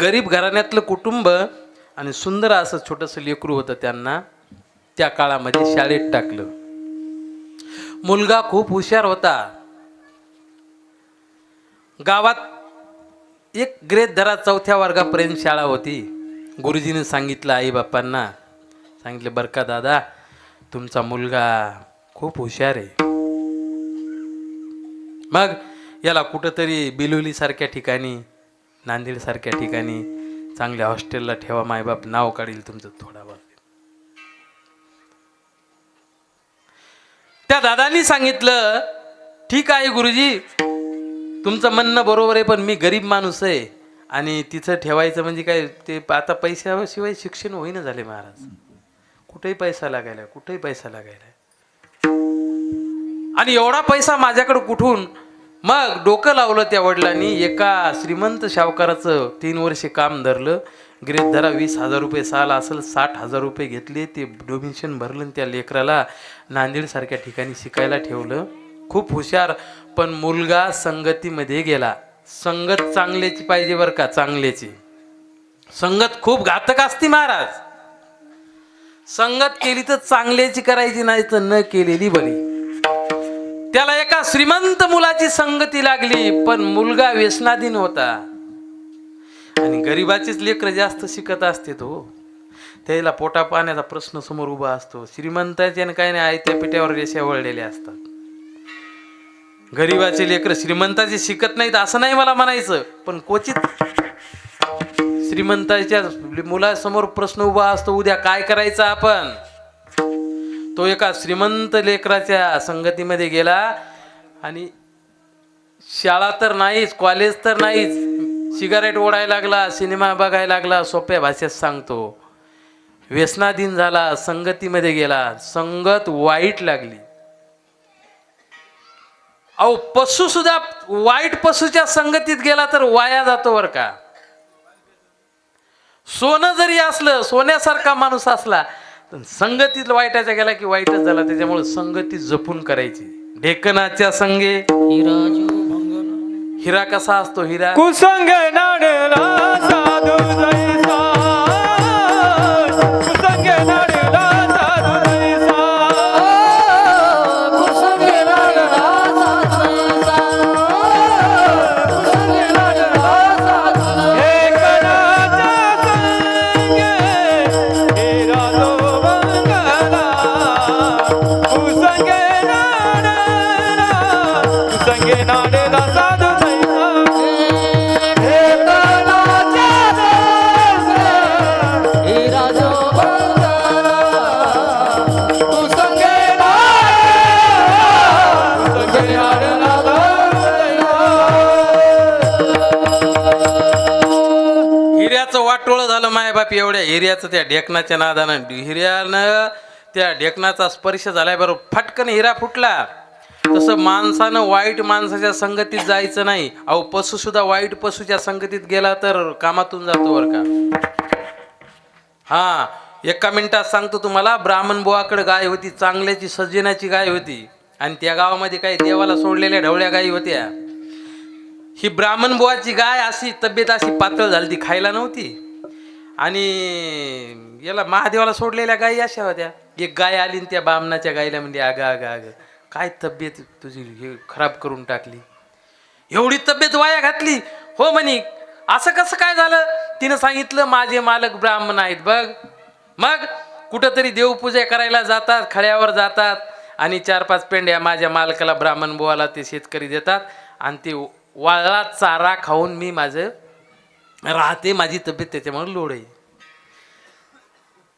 गरीब घराण्यातलं कुटुंब आणि सुंदर असं छोटंसं लेकरू होतं त्यांना त्या काळामध्ये शाळेत टाकलं. मुलगा खूप हुशार होता. गावात एक ग्रेत धरा चौथ्या वर्गापर्यंत शाळा होती. गुरुजीने सांगितलं आई बापांना सांगितलं बरं का दादा तुमचा मुलगा खूप हुशार आहे. मग याला कुठंतरी बिलोलीसारख्या ठिकाणी नांदेडसारख्या ठिकाणी चांगल्या हॉस्टेलला ठेवा मायबाप नाव काढील तुमचं थोडा त्या दादांनी सांगितलं ठीक आहे गुरुजी तुमचं म्हणणं बरोबर आहे पण मी गरीब माणूस आहे आणि तिथं ठेवायचं म्हणजे काय ते आता पैशाशिवाय शिक्षण होईना झाले महाराज. कुठेही पैसा लागायला कुठेही पैसा लागायला. आणि एवढा पैसा माझ्याकडे कुठून मग डोकं लावलं त्या वडिलांनी. एका श्रीमंत शावकाराचं तीन वर्षे काम धरलं. ग्रेट धरा वीस हजार रुपये साल असेल साठ हजार रुपये घेतले. ते डोमिशन भरलं आणि त्या लेकराला नांदेडसारख्या ठिकाणी शिकायला ठेवलं. खूप हुशार पण मुलगा संगतीमध्ये गेला. संगत चांगल्याची पाहिजे बरं का चांगल्याची संगत खूप घातक असते महाराज. संगत केली तर चांगल्याची करायची नाही तर न केलेली बरी. त्याला एका श्रीमंत मुलाची संगती लागली पण मुलगा व्यसनाधीन होता. आणि गरिबाचीच लेकरं जास्त शिकत असते तो हो. त्याला पोटा पाण्याचा प्रश्न समोर उभा असतो. श्रीमंताचे आणि काही नाही आयत्या पिठ्यावर रेषा वळलेल्या असतात. गरिबाचे लेकरं श्रीमंताचे शिकत नाहीत असं नाही मला म्हणायचं. पण क्वचित श्रीमंताच्या मुलासमोर प्रश्न उभा असतो उद्या काय करायचं आपण? तो एका श्रीमंत लेकराच्या संगतीमध्ये गेला. आणि शाळा तर नाहीच कॉलेज तर नाहीच. सिगारेट ओढायला लागला सिनेमा बघायला लागला सोप्या भाषेत सांगतो. व्यसनाधीन झाला संगतीमध्ये गेला. संगत वाईट लागली. अहो पशु सुद्धा वाईट पशुच्या संगतीत गेला तर वाया जातो बर का? सोनं जरी असलं सोन्यासारखा माणूस असला तर संगतीत वाईटाच्या गेला की वाईटच झाला त्याच्यामुळे संगती जपून करायची. ढेकणाच्या संगे हिरा कसा असतो? हिरा कुसंग नाडला झालं मायबाप एवढ्या हिऱ्याचं त्या ढेकणाच्या नादानं. हिऱ्यानं त्या ढेकणाचा स्पर्श झाल्याबरोबर फटकन हिरा फुटला. तसं माणसानं वाईट माणसाच्या संगतीत जायचं नाही. अहो पशु सुद्धा वाईट पशुच्या संगतीत गेला तर कामातून जातो बरं का? हा एका मिनिटात सांगतो तुम्हाला ब्राह्मण बुवाकडे गाय होती चांगल्याची सज्जनाची गाय होती. आणि त्या गावामध्ये काही देवाला सोडलेल्या ढवळ्या गायी होत्या. ही ब्राह्मण बुवाची गाय अशी तब्येत अशी पातळ झाली ती खायला नव्हती. आणि याला महादेवाला सोडलेल्या गायी अशा होत्या. एक गाय आली आणि त्या बामणाच्या गायीला म्हणजे अगं अगं अगं काय तब्येत तुझी? हे खराब करून टाकली. एवढी तब्येत वाया घातली. हो म्हणे असं कसं काय झालं? तिनं सांगितलं माझे मालक ब्राह्मण आहेत बघ. मग कुठंतरी देवपूजा करायला जातात खळ्यावर जातात आणि चार पाच पेंड्या माझ्या मालकाला ब्राह्मण बोवाला ते शेतकरी देतात आणि ते वाळला चारा खाऊन मी माझं राहते माझी तब्येत त्याच्यामुळे लोड आहे.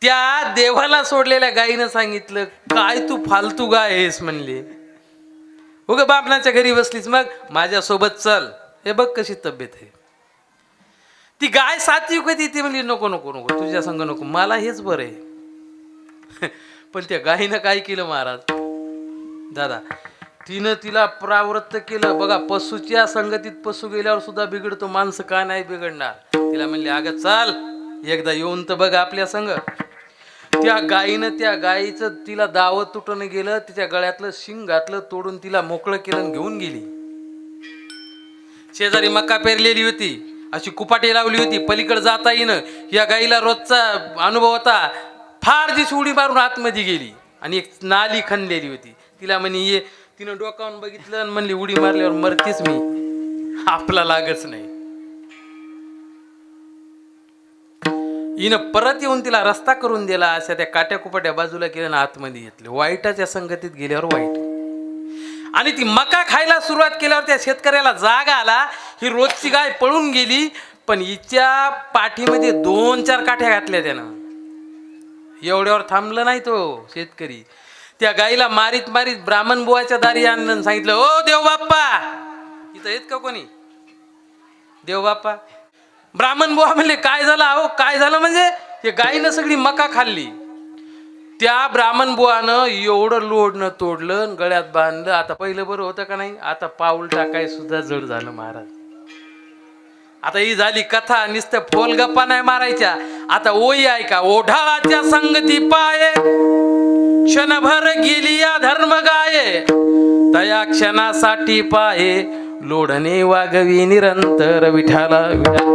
त्या देवाला सोडलेल्या गायीनं सांगितलं काय तू फालतू गाय आहेस म्हणले. उग बापनाच्या घरी बसलीस मग माझ्यासोबत चल. हे बघ कशी तब्येत आहे. ती गाय सातवी कधी ती म्हणली नको नको नको तुझ्या संग नको मला हेच बरं आहे. पण त्या गायीनं काय केलं महाराज? दादा तिनं तिला प्रावृत्त केलं. बघा पशुच्या संगतीत पशु गेल्यावर सुद्धा बिघडतो. माणसं का नाही बिघडणार? तिला म्हणले अगं चाल एकदा येऊन तर बघ आपल्या संग. त्या गायीनं त्या गायीचं तिला दावत तुटणं गेलं. तिच्या गळ्यातलं शिंग घातलं तोडून तिला मोकळं केलं घेऊन गेली. शेजारी मका पेरलेली होती. अशी कुपाटी लावली होती. पलीकडे जाता येईन या गाईला रोजचा अनुभव होता. फार दिवस उडी मारून आतमध्ये गेली आणि एक नाली खणलेली होती. तिला म्हणे ये तिनं डोकावून बघितलं आणि म्हणली उडी मारल्यावर मरतीच मी. आपला लागच नाही. हिनं परत येऊन तिला रस्ता करून दिला अशा त्या काट्या कुपाट्या बाजूला केल्या आणि आतमध्ये घेतले. वाईटाच्या संगतीत गेल्यावर वाईट. आणि ती मका खायला सुरुवात केल्यावर त्या शेतकऱ्याला जाग आला. ही रोजची गाय पळून गेली पण हिच्या पाठीमध्ये दोन चार काठ्या घातल्या त्यानं. एवढ्यावर थांबलं नाही तो शेतकरी. त्या गाईला मारीत मारीत ब्राह्मण बुवाच्या दारी आणलं सांगितलं ओ देव बाप्पा! इथं येत का कोणी? देव बाप्पा! ब्राह्मण बुवा म्हणले काय झालं अहो? काय झालं म्हणजे? हे गाईनं सगळी मका खाल्ली. त्या ब्राह्मण बुवानं एवढं लोडनं तोडलं गळ्यात बांधलं. आता पहिलं बरं होतं का नाही? आता पाऊल टाकाय सुद्धा जड झालं महाराज. आता ही झाली कथा नुसतं फोल गप्पा नाही मारायच्या. आता ओई ऐका ओढाळाच्या संगती पाय. क्षणभर गेली या धर्म गाये तया क्षणासाठी पाये लोढणे वागवी निरंतर विठाला विठा